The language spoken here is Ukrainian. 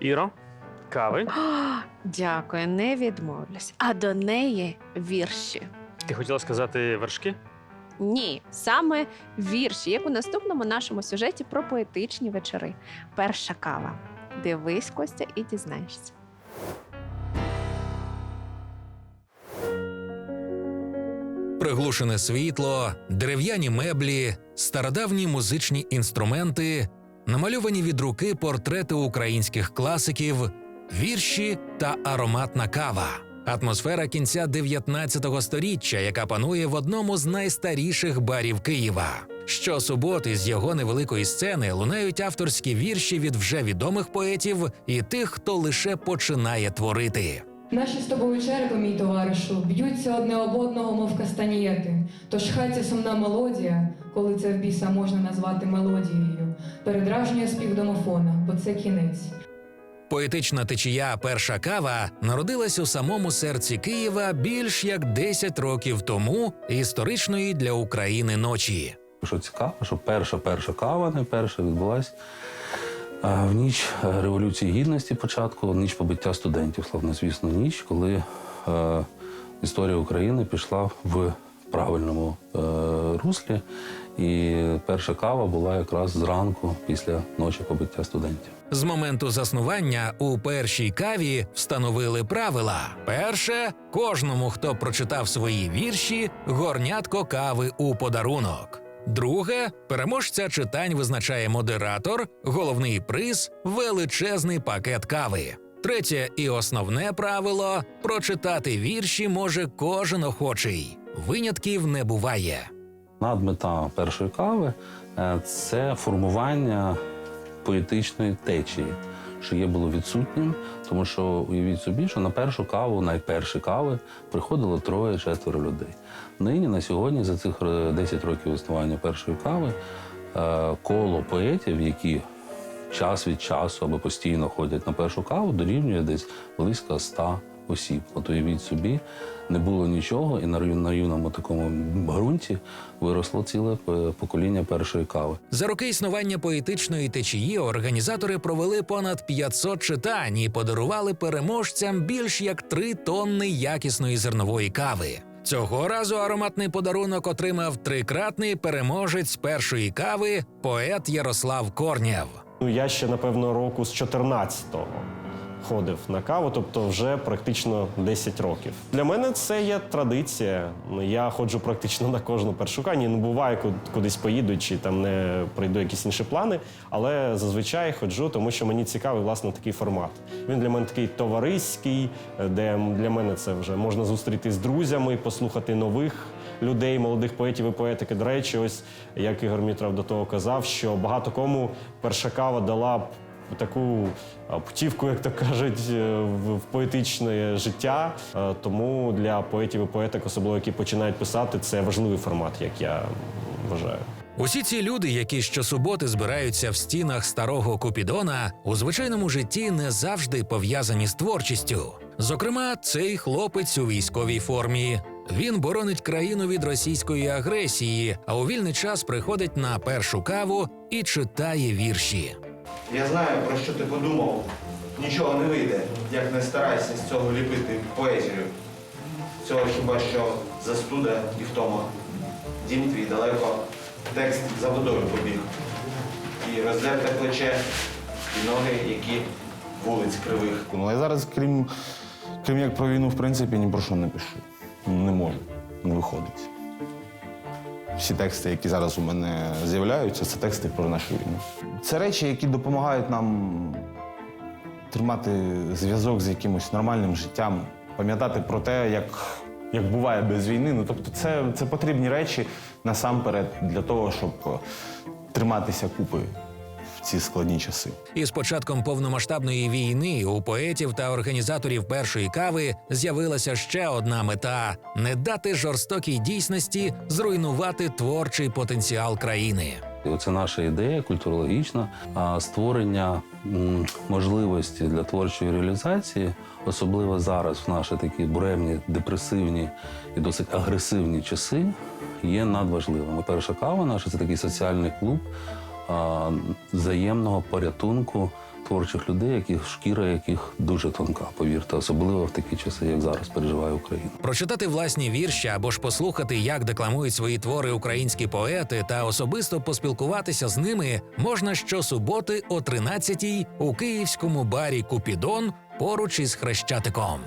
Іро, кави. Дякую, не відмовлюсь. А до неї вірші. Ти хотіла сказати вершки? Ні, саме вірші, як у наступному нашому сюжеті про поетичні вечори. Перша кава. Дивись, Костя, і дізнаєшся. Приглушене світло, дерев'яні меблі, стародавні музичні інструменти, намальовані від руки портрети українських класиків, вірші та ароматна кава. Атмосфера кінця 19 століття, яка панує в одному з найстаріших барів Києва. Щосуботи з його невеликої сцени лунають авторські вірші від вже відомих поетів і тих, хто лише починає творити. Наші з тобою черепи, мій товаришу, б'ються одне об одного, мов кастанієти. Тож хай ця сумна мелодія, коли це в біса можна назвати мелодією, передражнює спів домофона, бо це кінець. Поетична течія Перша кава народилась у самому серці Києва більш як 10 років тому історичної для України ночі. Що цікаво, що перша перша кава, не перша, відбулась а, в ніч е, Революції Гідності початку, ніч побиття студентів, славнозвісну ніч, коли е, історія України пішла в правильному е, руслі. І перша кава була якраз зранку після ночі побиття студентів. З моменту заснування у першій каві встановили правила: перше, кожному, хто прочитав свої вірші, горнятко кави у подарунок. Друге, переможця читань визначає модератор, головний приз величезний пакет кави. Третє і основне правило прочитати вірші може кожен охочий. Винятків не буває. Надмета першої кави е, це формування поетичної течії, що є було відсутнім, тому що уявіть собі, що на першу каву, найперші кави, приходило троє-четверо людей. Нині на сьогодні, за цих е, 10 років існування першої кави, е, коло поетів, які час від часу або постійно ходять на першу каву, дорівнює десь близько 100 осіб. От уявіть собі, не було нічого, і на, ю- юному такому ґрунті виросло ціле е, покоління першої кави. За роки існування поетичної течії організатори провели понад 500 читань і подарували переможцям більш як 3 тонни якісної зернової кави. Цього разу ароматний подарунок отримав трикратний переможець першої кави поет Ярослав Корнєв. Ну, я ще, напевно, року з 14-го ходив на каву, тобто вже практично 10 років. Для мене це є традиція. Я ходжу практично на кожну першу каву. Ні, ну буває, ку- кудись поїду чи там не прийду якісь інші плани, але зазвичай ходжу, тому що мені цікавий власне такий формат. Він для мене такий товариський, де для мене це вже можна зустріти з друзями, послухати нових людей, молодих поетів і поетики. До речі, ось як Ігор Мітров до того казав, що багато кому перша кава дала таку путівку, як то кажуть, е, в в поетичне життя. Е, Тому для поетів і поеток, особливо які починають писати, це важливий формат, як я вважаю. Усі ці люди, які щосуботи збираються в стінах старого Купідона, у звичайному житті не завжди пов'язані з творчістю. Зокрема, цей хлопець у військовій формі. Він боронить країну від російської агресії, а у вільний час приходить на першу каву і читає вірші. Я знаю, про що ти подумав. Нічого не вийде, як не старайся з цього ліпити поезію. Цього хіба що застуда і втома. Дім твій далеко, текст за водою побіг. І роздерте плече, і ноги, які вулиць кривих. Ну, я зараз, крім, крім як про війну, в принципі, ні про що не пишу. Не можу, не виходить. Всі тексти, які зараз у мене з'являються, це тексти про нашу війну. Це речі, які допомагають нам тримати зв'язок з якимось нормальним життям, пам'ятати про те, як, як буває без війни. Ну, тобто, це, це потрібні речі насамперед для того, щоб триматися купи в ці складні часи. І з початком повномасштабної війни у поетів та організаторів першої кави з'явилася ще одна мета не дати жорстокій дійсності зруйнувати творчий потенціал країни. Оце наша ідея культурологічна, а, створення можливості для творчої реалізації, особливо зараз, в наші такі буремні, депресивні і досить агресивні часи, є надважливим. І Перша кава наша це такий соціальний клуб взаємного порятунку творчих людей, яких шкіра яких дуже тонка, повірте, особливо в такі часи, як зараз переживає Україна. Прочитати власні вірші або ж послухати, як декламують свої твори українські поети, та особисто поспілкуватися з ними можна щосуботи о 13-й у київському барі Купідон поруч із Хрещатиком.